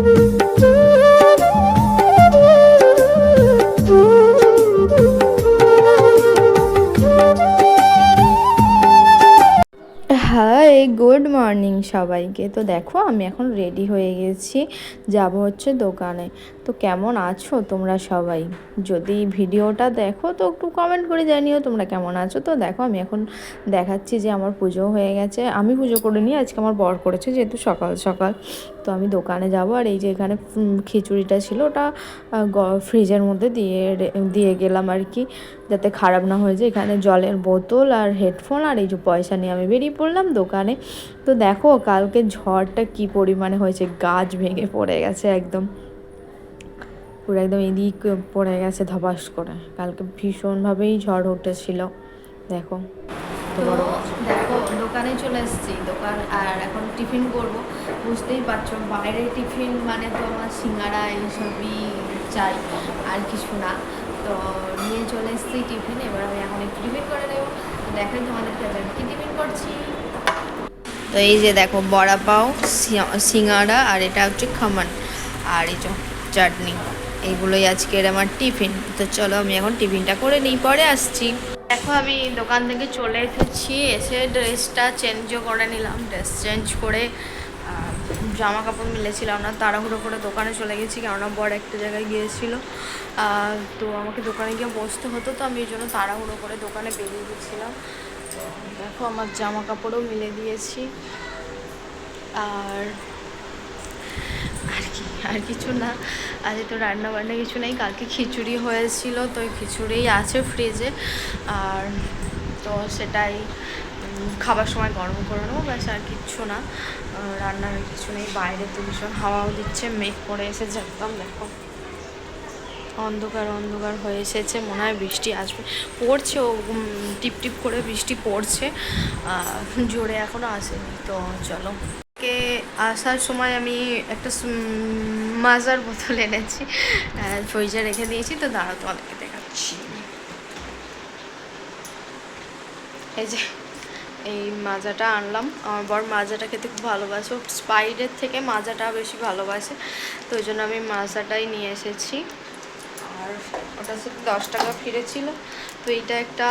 thank you. Hi, good morning সবাইকে। তো দেখো, আমি এখন রেডি হয়ে গেছি, যাব হচ্ছে দোকানে। তো কেমন আছো তোমরা সবাই? যদি ভিডিওটা দেখো, তো একটু কমেন্ট করে জানিও তোমরা কেমন আছো। তো দেখো, আমি এখন দেখাচ্ছি যে আমার পুজো হয়ে গেছে। আমি পুজো করে নিই আজকে আমার বর করেছে, যেহেতু সকাল সকাল। তো আমি দোকানে যাব, আর এই যে এখানে খিচুড়িটা ছিল, ওটা ফ্রিজের মধ্যে দিয়ে দিয়ে গেলাম আর কি। যাতে খারাপ না হয়ে যায়। এখানে জলের বোতল আর হেডফোন আর এই যে পয়সা নিয়ে আমি বেরিয়ে পড়লাম দোকানে। তো দেখো কালকে ঝড়টা কি পরিমাণে হয়েছে, গাছ ভেঙে পড়ে গেছে একদম। পুরো একদম এদিক পড়ে গেছে ধপাস করে। কালকে ভীষণভাবেই ঝড় উঠেছিল। দেখো। তো দেখো, দোকানে চলে এসেছি। দোকান আর এখন টিফিন করব। বুঝতেই পারছ বাইরে টিফিন মানে তো আমার সিঙ্গারা এইসবই চাই। আর কিছু না। তো নিয়ে চলে এসেছি টিফিন। এবার আমি এখন একটু টিফিন করে নেব। তো দেখেন তোমাদেরকে আজ আমি কি টিফিন করছি। তো এই যে দেখো, বড়া পাও সি- সিঙ্গারা আর এটা হচ্ছে খামান আর এই চাটনি। এইগুলোই আজকের আমার টিফিন। তো চলো আমি এখন টিফিনটা করে নিই, পরে আসছি। দেখো আমি দোকান থেকে চলে এসেছি, এসে ড্রেসটা চেঞ্জও করে নিলাম। ড্রেস চেঞ্জ করে জামা কাপড় মিলেছিলাম না তাড়াহুড়ো করে দোকানে চলে গেছি, কেননা বড় একটা জায়গায় গিয়েছিল। তো আমাকে দোকানে গিয়ে বসতে হতো, তো আমি এই জন্য তাড়াহুড়ো করে দোকানে বেরিয়ে গেছিলাম। তো দেখো, আমার জামা কাপড়ও মিলে দিয়েছি। আর আর কি, আর কিছু না। আজ তো রান্না বান্না কিছু নেই, কালকে খিচুড়ি হয়েছিল, তো ওই খিচুড়িই আছে ফ্রিজে আর তো সেটাই। খাবার সময় গরম করে নেব, ব্যাস আর কিচ্ছু না। রান্নার কিছু নেই, বাইরে তো ভীষণ হাওয়াও দিচ্ছে, মেঘ করে এসেছে একদম, দেখো। অন্ধকার অন্ধকার হয়ে এসেছে, মনে হয় বৃষ্টি আসবে। পড়ছে ও টিপ টিপ করে বৃষ্টি পড়ছে জোরে এখনও আসেনি, তো চলো। কে আসার সময় আমি একটা মাজার বোতল এনেছি ফ্রিজে রেখে দিয়েছি, তো দাঁড়াও তোমাদেরকে দেখাচ্ছি। এই যে এই মাজাটা আনলাম। আমার বর মাজাটা খেতে খুব ভালোবাসে। স্পাইডের থেকে মাজাটা বেশি ভালোবাসে। তো ওই জন্য আমি মাজাটাই নিয়ে এসেছি। আর ওটা শুধু দশ টাকা ফিরেছিল তো এইটা একটা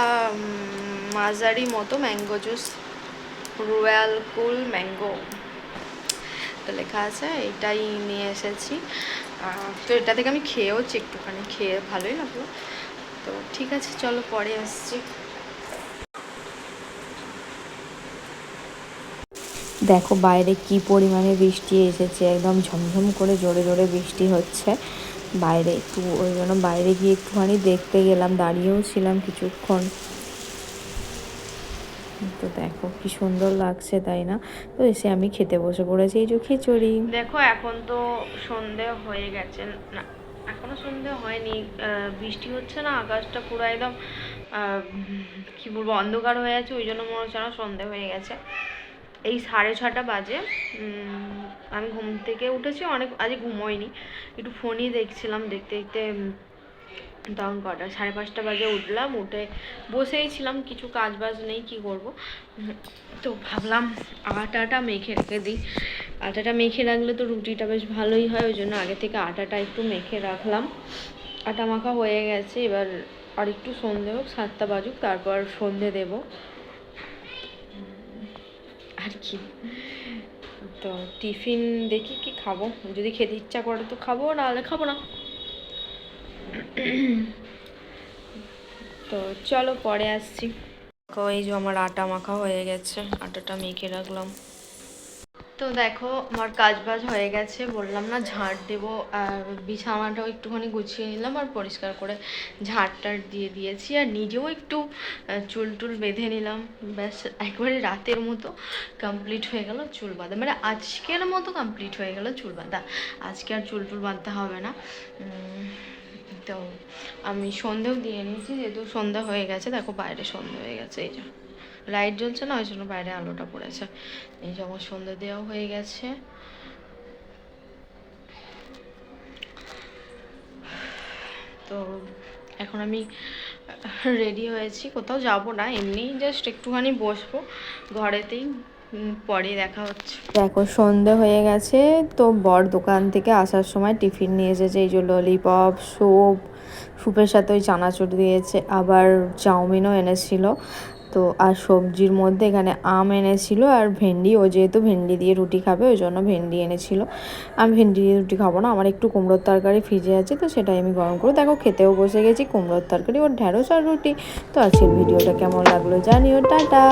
মাজারি মতো mango juice. Royal cool mango. তো লেখা আছে এটাই নিয়ে এসেছি। তো এটা থেকে আমি খেয়েওছি একটুখানি। খেয়ে ভালোই লাগল। তো ঠিক আছে, চলো পরে আসছি। দেখো বাইরে কি পরিমাণে বৃষ্টি এসেছে, একদম ঝমঝম করে জোরে জোরে বৃষ্টি হচ্ছে। বাইরে একটু, ওই জন্য বাইরে গিয়ে একটুখানি দেখতে গেলাম, দাঁড়িয়েও ছিলাম কিছুক্ষণ। তো দেখো কি সুন্দর লাগছে, তাই না? তো এসে আমি খেতে বসে পড়েছি, এই যে খিচুড়ি। দেখো, এখন তো সন্ধে হয়ে গেছে। না, এখনও সন্ধে হয়নি। বৃষ্টি হচ্ছে না, আকাশটা পুরো একদম কি বলব, অন্ধকার হয়ে আছে, ওই জন্য মনে হচ্ছে না সন্ধে হয়ে গেছে। এই সাড়ে ছটা বাজে। আমি ঘুম থেকে উঠেছি, অনেক আজ ঘুমোইনি। একটু ফোনই দেখছিলাম, দেখতে দেখতে তখন কটা, সাড়ে পাঁচটা বাজে উঠলাম, উঠে বসেই ছিলাম, কিছু কাজ বাজ নেই, কি করব? তো ভাবলাম আটাটা মেখে রেখে দিই। আটাটা মেখে রাখলে তো রুটিটা বেশ ভালোই হয়, ওই জন্য আগে থেকে আটাটা একটু মেখে রাখলাম। আটা মাখা হয়ে গেছে, এবার আর একটু সন্ধে হোক, সাতটা বাজুক, তারপর সন্ধে দেব। আর কি তো টিফিন দেখি কি খাব? যদি খেতে ইচ্ছা করে তো খাব, নাহলে খাব না। তো চলো পরে আসছি। এই যে আমার আটা মাখা হয়ে গেছে, আটাটা মেখে রাখলাম। তো দেখো, আমার কাজ বাজ হয়ে গেছে, বললাম না ঝাঁট দেবো, আর বিছানাটাও একটুখানি গুছিয়ে নিলাম আর পরিষ্কার করে ঝাঁট টাট দিয়ে দিয়েছি, আর নিজেও একটু চুল টুল বেঁধে নিলাম, ব্যাস, একবারে রাতের মতো কমপ্লিট হয়ে গেল চুল বাঁধা মানে আজকের মতো কমপ্লিট হয়ে গেল চুল বাঁধা, আজকে আর চুল টুল বাঁধতে হবে না তো আমি সন্ধেও দিয়ে নিয়েছি, যেহেতু সন্ধ্যা হয়ে গেছে, দেখো বাইরে সন্ধ্যা হয়ে গেছে, এই যে। লাইট জ্বলছে না ওই জন্য বাইরে আলোটা পড়েছে। এই যে আমার সন্ধ্যা দেওয়া হয়ে গেছে। তো এখন আমি রেডি হয়েছি, কোথাও যাব না, এমনি জাস্ট একটুখানি বসবো। ঘরেতেই পরে দেখা হচ্ছে। দেখো সন্ধে হয়ে গেছে, তো বর দোকান থেকে আসার সময় টিফিন নিয়ে এসেছে, এই যে ললিপপ স্যুপ স্যুপের সাথে ওই চানাচুর দিয়েছে, আবার চাউমিনও এনেছিল। তো আর সবজির মধ্যে এখানে আম এনেছিল আর ভেন্ডি। ও যেহেতু ভেন্ডি দিয়ে রুটি খাবে, ওই জন্য ভেন্ডি এনেছিল। আমি ভেন্ডি দিয়ে রুটি খাব না, আমার একটু কুমড়োর তরকারি ফ্রিজে আছে, তো সেটাই আমি গরম করব। দেখো, খেতেও বসে গেছি, কুমড়োর তরকারি, ওর ঢ্যাঁড়স আর রুটি। তো আজকের ভিডিওটা কেমন লাগল জানিও, টাটা।